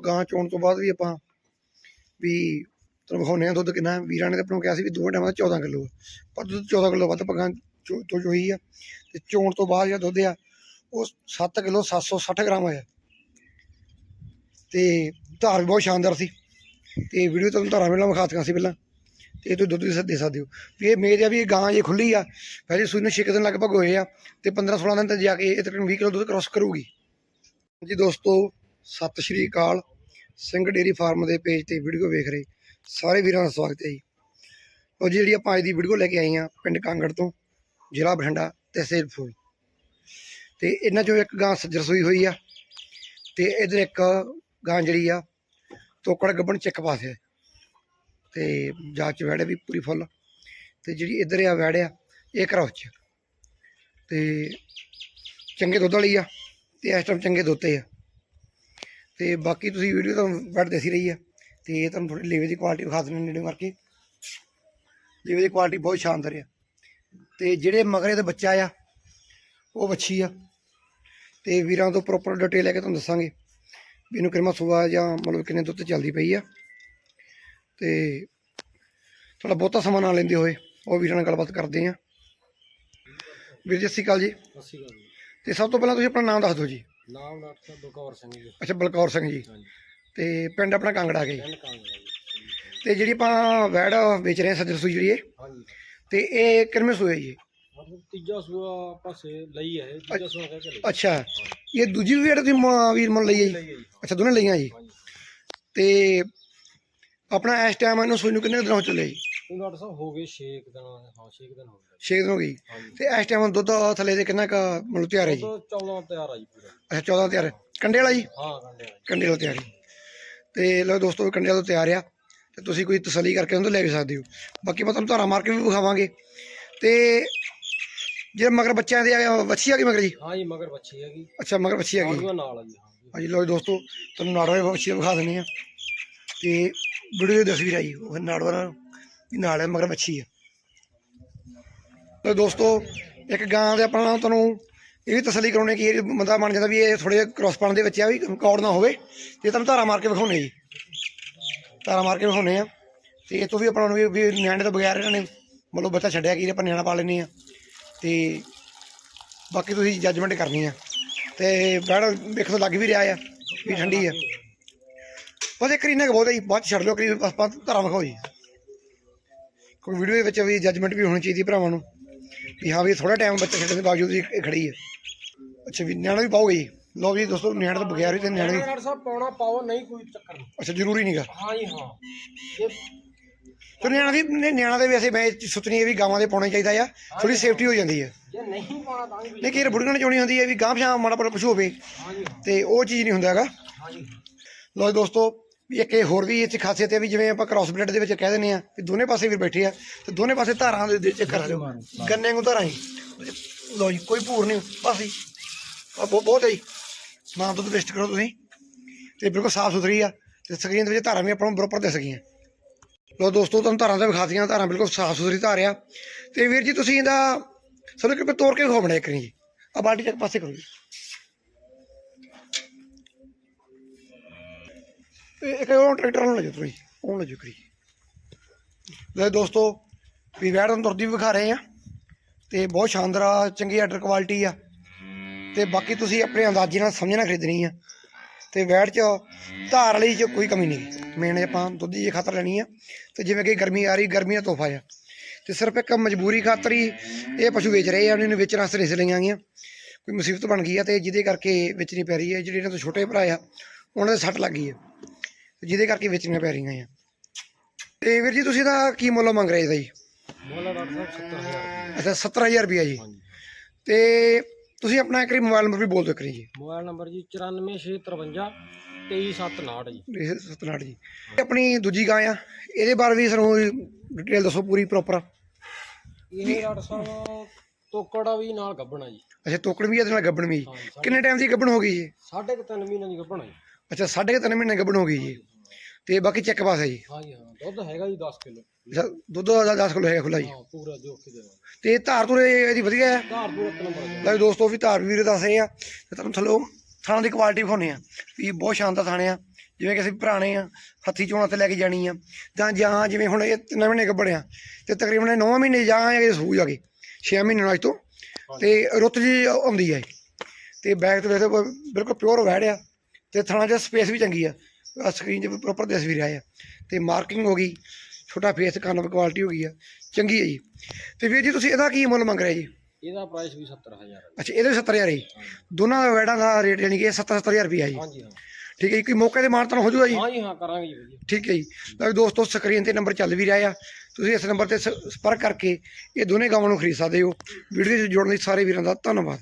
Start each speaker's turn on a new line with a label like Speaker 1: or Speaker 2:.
Speaker 1: ਗਾਂ ਚੋਣ ਤੋਂ ਬਾਅਦ ਵੀ ਆਪਾਂ ਵੀ ਤੁਹਾਨੂੰ ਵਿਖਾਉਂਦੇ ਆ ਦੁੱਧ ਕਿੰਨਾ, ਵੀਰਾਂ ਨੇ ਤਾਂ ਆਪਾਂ ਨੂੰ ਕਿਹਾ ਸੀ ਵੀ ਦੋਵੇਂ ਟਾਈਮਾਂ ਦਾ 14 ਕਿਲੋ। ਪਰ ਦੁੱਧ 14 ਕਿਲੋ ਵੱਧ ਪਕਾਂ ਤੋਂ ਚੋਈ ਆ। ਤੇ ਚੋਣ ਤੋਂ ਬਾਅਦ ਜਿਹੜਾ ਦੁੱਧ ਆ, ਉਹ 7 ਕਿਲੋ 760 ਗ੍ਰਾਮ ਆਇਆ ਤੇ ਧਾਰ ਵੀ ਬਹੁਤ ਸ਼ਾਨਦਾਰ ਸੀ। ਤੇ ਵੀਡੀਓ ਤੁਹਾਨੂੰ ਧਾਰਾਂ ਮੇਲਾ ਵਿਖਾ ਦਿੱਤੀਆਂ ਸੀ ਪਹਿਲਾਂ। ਤੇ ਇਹ ਤੋਂ ਦੁੱਧ ਵੀ ਦੇ ਸਕਦੇ ਹੋ। ਵੀ ਇਹ ਮੇਰ ਆ ਵੀ ਇਹ ਗਾਂ ਜੇ ਖੁੱਲੀ ਆ, ਪਹਿਲੇ ਸੂਈ ਨੂੰ 6 ਦਿਨ ਲਗਭਗ ਹੋਏ ਆ, ਤੇ 15 16 ਦਿਨ ਤੱਕ ਜਾ ਕੇ ਇਹ ਤਕਰੀਬਨ 20 ਕਿਲੋ ਦੁੱਧ ਕ੍ਰਾਸ ਕਰੂਗੀ। ਜੀ ਦੋਸਤੋ ਸਤਿ ਸ਼੍ਰੀ ਅਕਾਲ। ਸਿੰਘ ਡੇਰੀ ਫਾਰਮ ਦੇ ਪੇਜ ਤੇ ਵੀਡੀਓ ਵੇਖ ਰਹੇ ਸਾਰੇ ਵੀਰਾਂ ਦਾ ਸਵਾਗਤ ਹੈ ਜੀ। ਉਹ ਜਿਹੜੀ ਆਪਾਂ ਅੱਜ ਦੀ ਵੀਡੀਓ ਲੈ ਕੇ ਆਏ ਆ ਪਿੰਡ ਕਾਂਗੜ ਤੋਂ, ਜ਼ਿਲ੍ਹਾ ਬਠਿੰਡਾ ਤਹਿਸੀਲ ਫੂਲ ਤੇ ਇਹਨਾਂ ਚੋਂ ਇੱਕ ਗਾਂ ਸੱਜਰ ਸੂਈ ਹੋਈ ਆ ਤੇ ਇਧਰ ਇੱਕ ਗਾਂ ਜਿਹੜੀ ਆ, ਤੋਕੜ ਗੱਬਣ ਚੱਕ ਪਾਸੇ ਤੇ ਜਾਚ ਵੜੇ ਵੀ ਪੂਰੀ ਫੁੱਲ। ਤੇ ਜਿਹੜੀ ਇਧਰ ਆ ਵੜ ਇਹ ਕਰੌਚ ਚ ਤੇ ਚੰਗੇ ਦੁੱਧ ਵਾਲੀ ਆ, ਤੇ ਇਸ ਟਾਈਮ ਚੰਗੇ ਦੋਤੇ ਆ। ਤੇ ਬਾਕੀ ਤੁਸੀਂ ਵੀਡੀਓ ਤਾਂ ਵੜ ਦੇਸੀ ਰਹੀ ਆ ਤੇ ਇਹ ਤੁਹਾਨੂੰ ਥੋੜੀ ਲੇਵੇ ਦੀ ਕੁਆਲਿਟੀ ਵਿਖਾ ਦਿੰਦੇ ਨੇੜੇ ਮਾਰ ਕੇ। ਲੇਵੇ ਦੀ ਕੁਆਲਿਟੀ ਬਹੁਤ ਸ਼ਾਨਦਾਰ ਆ। ਤੇ ਜਿਹੜੇ ਮਗਰੇ ਦੇ ਬੱਚਾ ਆ ਉਹ ਵੱਛੀ ਆ। ਤੇ ਵੀਰਾਂ ਤੋਂ ਪ੍ਰੋਪਰ ਡਿਟੇਲ ਲੈ ਕੇ ਤੁਹਾਨੂੰ ਦੱਸਾਂਗੇ ਵੀ ਇਹਨੂੰ ਕਿੰਨਾ ਸੁਆ ਜਾਂ ਮਤਲਬ ਕਿੰਨੇ ਦੁੱਧ ਚੱਲਦੀ ਪਈ ਆ। ਤੇ ਥੋੜਾ ਬਹੁਤਾ ਸਮਾਂ ਨਾ ਲੈਂਦੇ ਹੋਏ ਉਹ ਵੀਰਾਂ ਨਾਲ ਗੱਲਬਾਤ ਕਰਦੇ ਆ ਵੀਰ ਜੀ ਸਤਿ ਸ਼੍ਰੀ ਅਕਾਲ ਜੀ।
Speaker 2: ਸਸੀ ਗੱਲ
Speaker 1: ਤੇ ਸਭ ਤੋਂ ਪਹਿਲਾਂ ਤੁਸੀਂ ਆਪਣਾ ਨਾਮ ਦੱਸ ਦਿਓ ਜੀ।
Speaker 2: ਨਾਮ ਡਾਕਟਰ ਸਾਹਿਬ ਬਲਕੌਰ ਸਿੰਘ ਜੀ।
Speaker 1: ਅੱਛਾ ਬਲਕੌਰ ਸਿੰਘ ਜੀ।
Speaker 2: ਹਾਂਜੀ।
Speaker 1: ਤੇ ਪਿੰਡ ਆਪਣਾ ਕਾਂਗੜਾ ਕੇ
Speaker 2: ਪਿੰਡ ਕਾਂਗੜਾ ਜੀ।
Speaker 1: ਤੇ ਜਿਹੜੀ ਆਪਾਂ ਵੈੜ ਵੇਚ ਰਹੇ ਹਾਂ ਸੱਜਰ ਸੂਈ ਜਿਹੜੀ ਇਹ
Speaker 2: ਹਾਂਜੀ।
Speaker 1: ਤੇ ਇਹ ਕਿੰਨਵੇਂ ਸੂਏ ਜੀ?
Speaker 2: ਮਤਲਬ ਤੀਜਾ ਸੂਆ ਪਾਸੇ ਲਈ ਹੈ ਤੀਜਾ ਸੂਆ ਕਹਿ ਕੇ ਲਈ।
Speaker 1: ਅੱਛਾ ਇਹ ਦੂਜੀ ਵੀ ਵੈੜ ਮ- ਵੀਰ ਮਨ ਲਈ ਹੈ ਜੀ? ਅੱਛਾ ਦੋਨੇ ਲਈਆਂ ਜੀ। ਤੇ ਆਪਣਾ ਇਸ ਟਾਈਮ ਇਹਨੂੰ ਸੂਈ ਨੂੰ ਕਿੰਨੇ ਦਿਨ ਹੋ ਚੱਲੇ ਜੀ?
Speaker 2: ਡਾਕਟਰ ਸਾਹਿਬ ਹੋ ਗਏ 6 ਦਿਨ ਹਾਂ 6 ਦਿਨ ਹੋ ਗਏ
Speaker 1: 6 ਦਿਨ ਹੋ ਗਈ।
Speaker 2: ਹਾਂਜੀ।
Speaker 1: ਤੇ ਇਸ ਟਾਈਮ ਦੁੱਧ ਥੱਲੇ ਦੇ ਕਿੰਨਾ ਕ ਮਤਲਬ ਤਿਆਰ ਹੈ ਜੀ?
Speaker 2: ਉਹ 14 ਤਿਆਰ ਆ ਜੀ ਪੂਰਾ।
Speaker 1: ਅੱਛਾ 14 ਤਿਆਰ ਹੈ। ਕੰਡੇ ਵਾਲਾ ਜੀ?
Speaker 2: ਹਾਂ ਕੰਡੇ ਆ ਜੀ।
Speaker 1: ਕੰਡੇ ਵਾਲਾ ਤਿਆਰ ਤੇ ਲੋ ਦੋਸਤੋ ਕੰਡੇ ਵਾਲਾ ਤਿਆਰ ਆ। ਤੇ ਤੁਸੀਂ ਕੋਈ ਤਸੱਲੀ ਕਰਕੇ ਉਹਨੂੰ ਲੈ ਵੀ ਸਕਦੇ ਹੋ। ਬਾਕੀ ਮੈਂ ਤੁਹਾਨੂੰ ਧਾਰਾ ਮਾਰ ਕੇ ਵੀ ਵਿਖਾਵਾਂਗੇ। ਤੇ ਜੇ ਮਗਰ ਬੱਚਿਆਂ ਦੇ ਆ ਵੱਛੀ ਆ ਗਈ ਮਗਰ ਜੀ?
Speaker 2: ਹਾਂ ਜੀ ਮਗਰ ਬੱਚੀ ਹੈਗੀ।
Speaker 1: ਅੱਛਾ ਮਗਰ ਵੱਛੀ ਆ ਗਈ
Speaker 2: ਆੜੂਆ ਨਾਲ ਆ ਜੀ ਹਾਂ ਜੀ।
Speaker 1: ਹਾਂਜੀ ਜੀ ਦੋਸਤੋ ਤੁਹਾਨੂੰ ਨਾੜਵਾ ਵੱਛੀ ਵਿਖਾ ਦਿੰਦੇ ਆ ਤੇ ਵੀਡੀਓ ਦੀ ਤਸਵੀਰ ਆਈ ਉਹ ਨਾੜਵਾ ਨਾਲ। ਵੀ ਨਾਲ ਹੈ, ਮਗਰ ਵੱਛੀ ਆ ਲੋ ਦੋਸਤੋ, ਇੱਕ ਗਾਂ ਦੇ ਆਪਣਾ ਤੁਹਾਨੂੰ ਇਹ ਵੀ ਤਸੱਲੀ ਕਰਾਉਣੀ ਕਿ ਇਹ ਬੰਦਾ ਬਣ ਜਾਂਦਾ ਵੀ ਇਹ ਥੋੜੇ ਕ੍ਰੋਸ ਪਾਣ ਦੇ ਵਿੱਚ ਆ ਵੀ ਕੌੜ ਨਾ ਹੋਵੇ, ਤੇ ਤੁਹਾਨੂੰ ਧਾਰਾ ਮਾਰ ਕੇ ਵਿਖਾਉਣੇ ਜੀ। ਧਾਰਾ ਮਾਰ ਕੇ ਵਿਖਾਉਣੇ ਆ ਤੇ ਇਹ ਤੋਂ ਵੀ ਆਪਾਂ ਨੂੰ ਵੀ ਨਿਆਣੇ ਤੋਂ ਬਗੈਰ ਇਹਨਾਂ ਨੇ ਮਤਲਬ ਬੱਚਾ ਛੱਡਿਆ ਕਿ, ਆਪਾਂ ਨਿਆਣਾ ਪਾ ਲੈਂਦੇ ਆ ਤੇ ਬਾਕੀ ਤੁਸੀਂ ਜੱਜਮੈਂਟ ਕਰਨੀ ਆ। ਤੇ ਬੈੜ ਵੇਖਣ ਤੋਂ ਲੱਗ ਵੀ ਰਿਹਾ ਆ ਵੀ ਠੰਡੀ ਆ। ਬਸ ਇੱਕ ਰੀਨਾ ਬਹੁਤ ਹੈ ਜੀ, ਬਾਅਦ 'ਚ ਛੱਡ ਲਿਓ, ਕਰੀਬ ਆਪਾਂ ਧਾਰਾ ਵਿਖਾਓ ਜੀ। ਕੋਈ ਵੀਡੀਓ ਦੇ ਵਿੱਚ ਵੀ ਜੱਜਮੈਂਟ ਵੀ ਹੋਣੀ ਚਾਹੀਦੀ ਭਰਾਵਾਂ ਨੂੰ। ਵੀ ਹਾਂ ਵੀ ਥੋੜਾ ਟਾਈਮ ਬੱਚਾ ਛੱਡਣ ਦੇ ਬਾਵਜੂਦ ਵੀ ਇਹ ਖੜੀ ਹੈ। ਅੱਛਾ ਵੀ ਨਿਆਣਾ ਵੀ ਪਾਓਗੇ ਜੀ ਲਓ ਜੀ ਦੋਸਤੋ ਨਿਆਣਾ ਤਾਂ ਬਗੈਰ ਵੀ ਤੇ ਨਿਆਣੇ ਵੀ
Speaker 2: ਡਾਕਟਰ ਸਾਹਿਬ ਪਾਉਣਾ ਪਾਓ ਨਹੀਂ ਕੋਈ ਚੱਕਰ ਨਹੀਂ।
Speaker 1: ਅੱਛਾ ਜ਼ਰੂਰੀ ਨਹੀਂਗਾ
Speaker 2: ਹਾਂ ਜੀ ਹਾਂ।
Speaker 1: ਤੇ ਨਿਆਣਾ ਵੀ ਨਿਆਣਾ ਦੇ ਵੈਸੇ ਮੈਂ ਸੁਤਨੀ ਇਹ ਵੀ ਗਾਵਾਂ ਦੇ ਪਾਉਣਾ ਚਾਹੀਦਾ ਆ। ਥੋੜੀ ਸੇਫਟੀ ਹੋ ਜਾਂਦੀ ਹੈ।
Speaker 2: ਜੇ ਨਹੀਂ ਪਾਉਣਾ ਤਾਂ ਵੀ
Speaker 1: ਨਹੀਂ ਕਿ ਬੁੜੀਆਂ ਨੇ ਚਾਉਣੀ ਹੁੰਦੀ ਹੈ ਵੀ ਗਾਂ ਪਛਾਂ ਮਾੜਾ ਮੋਟਾ ਪਸ਼ੂ ਹੋਵੇ
Speaker 2: ਹਾਂ
Speaker 1: ਤੇ ਉਹ ਚੀਜ਼ ਨਹੀਂ ਹੁੰਦਾ ਹੈਗਾ।
Speaker 2: ਹਾਂ।
Speaker 1: ਲਓ ਜੀ ਦੋਸਤੋ ਵੀ ਇੱਕ ਇਹ ਹੋਰ ਵੀ ਇਹ 'ਚ ਖਾਸੀਅਤ ਹੈ ਵੀ ਜਿਵੇਂ ਆਪਾਂ ਕ੍ਰਾਸ ਬਲੱਡ ਦੇ ਵਿੱਚ ਕਹਿ ਦਿੰਦੇ ਆ ਕਿ ਦੋਨੇ ਪਾਸੇ ਵੀ ਬੈਠੇ ਆ ਤੇ ਦੋਨੇ ਪਾਸੇ ਧਾਰਾਂ ਦੇ ਦੇ ਚੈੱਕ ਕਰ ਲਿਓ ਗੰਨੇ ਨੂੰ ਧਾਰਾਂ ਹੀ। ਲਓ ਜੀ ਕੋਈ ਭੂਰ ਨਹੀਂ ਬਸ ਆਹ ਬਹੁਤ ਬਹੁਤ ਹੈ ਜੀ। ਨਾ ਦੁੱਧ ਵੇਸਟ ਕਰੋ ਤੁਸੀਂ। ਤੇ ਬਿਲਕੁਲ ਸਾਫ਼ ਸੁਥਰੀ ਆ ਤੇ ਸਕਰੀਨ ਦੇ ਵਿੱਚ ਧਾਰਾਂ ਵੀ ਆਪਾਂ ਨੂੰ ਬਰੋਬਰ ਦਿਸ ਗਈਆਂ। ਲਓ ਦੋਸਤੋ ਤੁਹਾਨੂੰ ਧਾਰਾਂ ਤਾਂ ਵਿਖਾਤੀਆਂ ਧਾਰਾਂ ਬਿਲਕੁਲ ਸਾਫ਼ ਸੁਥਰੀ ਧਾਰ ਆ। ਤੇ ਵੀਰ ਜੀ ਤੁਸੀਂ ਇਹਦਾ ਸਭ ਕਿ ਤੋੜ ਕੇ ਖੋਬਣਾ ਇੱਕ ਨਹੀਂ ਜੀ। ਆ ਬਾਲਟੀ ਚੱਕ ਪਾਸੇ ਕਰੋ ਜੀ। ਇੱਕ ਉਹ ਟਰੈਕਟਰ ਨੂੰ ਲੈ ਜਾਓ ਤੁਸੀਂ ਉਹ ਲੈ ਜਾਓ ਕਰੀ। ਲੈ ਦੋਸਤੋ, ਵੀ ਵੈੜ ਨੂੰ ਤੁਰਦੀ ਵੀ ਵਿਖਾ ਰਹੇ ਆ ਤੇ ਬਹੁਤ ਸ਼ਾਨਦਾਰ ਆ, ਚੰਗੀ ਆਰਡਰ ਕੁਆਲਿਟੀ ਆ। ਤੇ ਬਾਕੀ ਤੁਸੀਂ ਆਪਣੇ ਅੰਦਾਜ਼ੇ ਨਾਲ ਸਮਝਣਾ ਖਰੀਦਣੀ ਆ। ਤੇ ਵੈੜ ਚ ਧਾਰ ਵਾਲੀ ਚ ਕੋਈ ਕਮੀ ਨਹੀਂ। ਮੇਨ ਆਪਾਂ ਦੁੱਧ ਦੀ ਖਾਤਰ ਲੈਣੀ ਆ। ਤੇ ਜਿਵੇਂ ਕਿ ਗਰਮੀ ਆ ਰਹੀ ਗਰਮੀ ਦਾ ਤੋਹਫਾ ਆ। ਤੇ ਸਿਰਫ ਇੱਕ ਮਜਬੂਰੀ ਖਾਤਰ ਹੀ ਇਹ ਪਸ਼ੂ ਵੇਚ ਰਹੇ ਆ, ਉਹਨਾਂ ਨੂੰ ਵੇਚਣ ਵਾਸਤੇ ਨਹੀਂ ਲਈਆਂ ਗਈਆਂ। ਕੋਈ ਮੁਸੀਬਤ ਬਣ ਗਈ ਆ ਤੇ ਜਿਹਦੇ ਕਰਕੇ ਵੇਚਣੀ ਪੈ ਰਹੀ ਹੈ। ਜਿਹੜੇ ਇਹਨਾਂ ਤੋਂ ਛੋਟੇ ਭਰਾ ਆ, ਉਹਨਾਂ ਦੇ ਸੱਟ ਲੱਗ ਗਈ ਆ। ਜਿਹਦੇ ਕਰਕੇ ਵੇਚਣੀਆਂ ਪੈ ਰਹੀਆਂ ਆ। ਤੇ ਵੀਰ ਜੀ ਤੁਸੀਂ ਇਹਦਾ ਕੀ ਮੁੱਲ ਮੰਗ ਰਹੇ ਇਹਦਾ ਜੀ
Speaker 2: ਮੋਲਾ ਡਾਕਟਰ ਸਾਹਿਬ 70000
Speaker 1: ਅੱਛਾ 17000 ਰੁਪਇਆ ਜੀ। ਤੇ ਤੁਸੀਂ ਆਪਣਾ ਇੱਕ ਮੋਬਾਈਲ ਨੰਬਰ ਵੀ ਬੋਲ ਦਿਓ ਕਰੀ ਜੀ।
Speaker 2: ਮੋਬਾਈਲ ਨੰਬਰ ਜੀ 94653 23759 ਜੀ।
Speaker 1: ਇਹ ਸਤਨਾਟ ਜੀ। ਇਹ ਆਪਣੀ ਦੂਜੀ ਗਾਂ ਆ ਇਹਦੇ ਬਾਰੇ ਵੀ ਸਾਨੂੰ ਡਿਟੇਲ ਦੱਸੋ ਪੂਰੀ ਪ੍ਰੋਪਰ
Speaker 2: ਇਹ ਡਾਕਟਰ ਸਾਹਿਬ ਤੋਕੜਾ ਵੀ ਨਾਲ ਗੱਬਣਾ ਜੀ।
Speaker 1: ਅੱਛਾ ਤੋਕੜ ਵੀ ਇਹਦੇ ਨਾਲ ਗੱਬਣ ਵੀ
Speaker 2: ਹਾਂ
Speaker 1: ਕਿੰਨੇ ਟਾਈਮ ਦੀ ਗੱਬਣ ਹੋ ਗਈ ਜੀ?
Speaker 2: ਸਾਢੇ ਕੁ ਤਿੰਨ ਮਹੀਨੇ ਦੀ ਗੱਬਣਾ ਜੀ।
Speaker 1: ਅੱਛਾ ਸਾਢੇ ਕੁ ਤਿੰਨ ਮਹੀਨੇ ਗੱਬਣ ਹੋ ਗਈ ਜੀ। ਤੇ ਬਾਕੀ ਚੈੱਕ ਪਾਸ ਹੈ ਜੀ।
Speaker 2: ਹਾਂ ਜੀ ਹਾਂ। ਦੁੱਧ ਹੈਗਾ ਜੀ 10 ਕਿਲੋ।
Speaker 1: ਅੱਛਾ ਦੁੱਧ 10 ਕਿਲੋ ਹੈਗਾ ਖੁੱਲਾ ਜੀ।
Speaker 2: ਹਾਂ ਪੂਰਾ ਜੋਖ ਕੇ
Speaker 1: ਤੇ ਧਾਰ ਤੁਰੇ ਇਹਦੀ ਵਧੀਆ ਹੈ?
Speaker 2: ਘਰ ਪੂਰਾ ਇੱਕ ਨੰਬਰ ਹੈ
Speaker 1: ਲੈ ਵੀ ਦੋਸਤੋ ਵੀ ਧਾਰ ਵੀਰ ਦੱਸ ਰਹੇ ਆ। ਤੇ ਤੁਹਾਨੂੰ ਥੱਲੋਂ ਥਾਣਾ ਦੀ ਕੁਆਲਿਟੀ ਵਿਖਾਉਂਦੇ ਆ ਵੀ ਬਹੁਤ ਸ਼ਾਨਦਾਰ ਥਾਣੇ ਆ। ਜਿਵੇਂ ਕਿ ਅਸੀਂ ਪੁਰਾਣੇ ਆ ਹੱਥੀ ਚੋਣਾਂ ਤੇ ਲੈ ਕੇ ਜਾਣੀ ਆ। ਜਾਂ ਜਾਂ ਜਿਵੇਂ ਹੁਣ ਇਹ ਤਿੰਨ ਮਹੀਨੇ ਗੱਬੜਿਆ ਤੇ ਤਕਰੀਬਨ 9 ਮਹੀਨੇ ਜਾਂ ਇਹ ਸੂ ਜਾ ਕੇ 6 ਮਹੀਨੇ ਨਾਲ ਅੱਜ ਤੋਂ। ਤੇ ਰੁੱਤ ਜੀ ਆਉਂਦੀ ਹੈ। ਤੇ ਬੈਗ ਤੇ ਵੇਖੋ ਬਿਲਕੁਲ ਪਿਓਰ ਵੈੜ ਆ। ਤੇ ਥਣਾ 'ਚ ਸਪੇਸ ਵੀ ਚੰਗੀ ਆ। ਸਕਰੀਨ 'ਚ ਪ੍ਰੋਪਰ ਦਿਸ ਵੀ ਰਿਹਾ ਆ। ਤੇ ਮਾਰਕਿੰਗ ਹੋ ਗਈ ਛੋਟਾ ਫੇਸ ਕੰਨ ਕੁਆਲਿਟੀ ਹੋ ਗਈ ਆ। ਚੰਗੀ ਹੈ ਜੀ। ਤੇ ਵੀਰ ਜੀ ਤੁਸੀਂ ਇਹਦਾ ਕੀ ਮੁੱਲ ਮੰਗ ਰਹੇ ਜੀ?
Speaker 2: ਇਹਦਾ ਪ੍ਰਾਈਸ ਵੀ 70000 ਹੈ
Speaker 1: ਅੱਛਾ ਇਹਦੇ 70000 ਜੀ। ਦੋਨਾਂ ਦਾ ਵੈੜਾਂ ਦਾ ਰੇਟ ਯਾਨੀ ਕਿ 70-70000 ਰੁਪਇਆ ਜੀ।
Speaker 2: ਹਾਂਜੀ ਹਾਂ।
Speaker 1: ਠੀਕ ਹੈ ਜੀ ਕੋਈ ਮੌਕੇ ਤੇ ਮਾਨਤਾਨ ਹੋ ਜਾਊਗਾ ਜੀ?
Speaker 2: ਹਾਂਜੀ ਹਾਂ ਕਰਾਂਗੇ ਜੀ
Speaker 1: ਠੀਕ ਹੈ ਜੀ। ਜੀ ਦੋਸਤੋ ਸਕਰੀਨ ਤੇ ਨੰਬਰ ਚੱਲ ਵੀ ਰਿਹਾ ਆ। ਤੁਸੀਂ ਇਸ ਨੰਬਰ ਤੇ ਸੰਪਰਕ ਕਰਕੇ ਇਹ ਦੋਨੇ ਗਾਵਾਂ ਨੂੰ ਖਰੀਦ ਸਕਦੇ ਹੋ। ਵੀਡੀਓ ਜੁੜਨ ਲਈ ਸਾਰੇ ਵੀਰਾਂ ਦਾ ਧੰਨਵਾਦ।